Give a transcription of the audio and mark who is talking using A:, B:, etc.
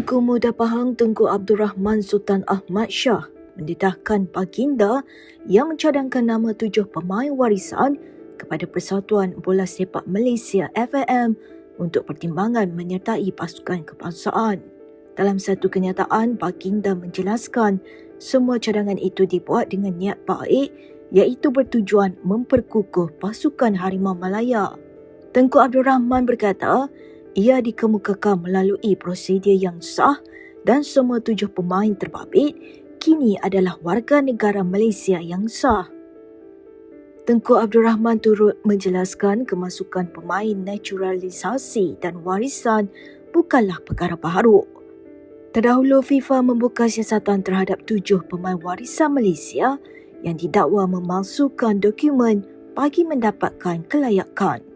A: Tengku Muda Pahang Tengku Abdul Rahman Sultan Ahmad Shah mendedahkan baginda yang mencadangkan nama tujuh pemain warisan kepada Persatuan Bola Sepak Malaysia FAM untuk pertimbangan menyertai pasukan kebangsaan. Dalam satu kenyataan, baginda menjelaskan semua cadangan itu dibuat dengan niat baik iaitu bertujuan memperkukuh pasukan Harimau Malaya. Tengku Abdul Rahman berkata, ia dikemukakan melalui prosedur yang sah dan semua tujuh pemain terbabit kini adalah warga negara Malaysia yang sah. Tengku Abdul Rahman turut menjelaskan kemasukan pemain naturalisasi dan warisan bukanlah perkara baru. Terdahulu FIFA membuka siasatan terhadap tujuh pemain warisan Malaysia yang didakwa memalsukan dokumen bagi mendapatkan kelayakan.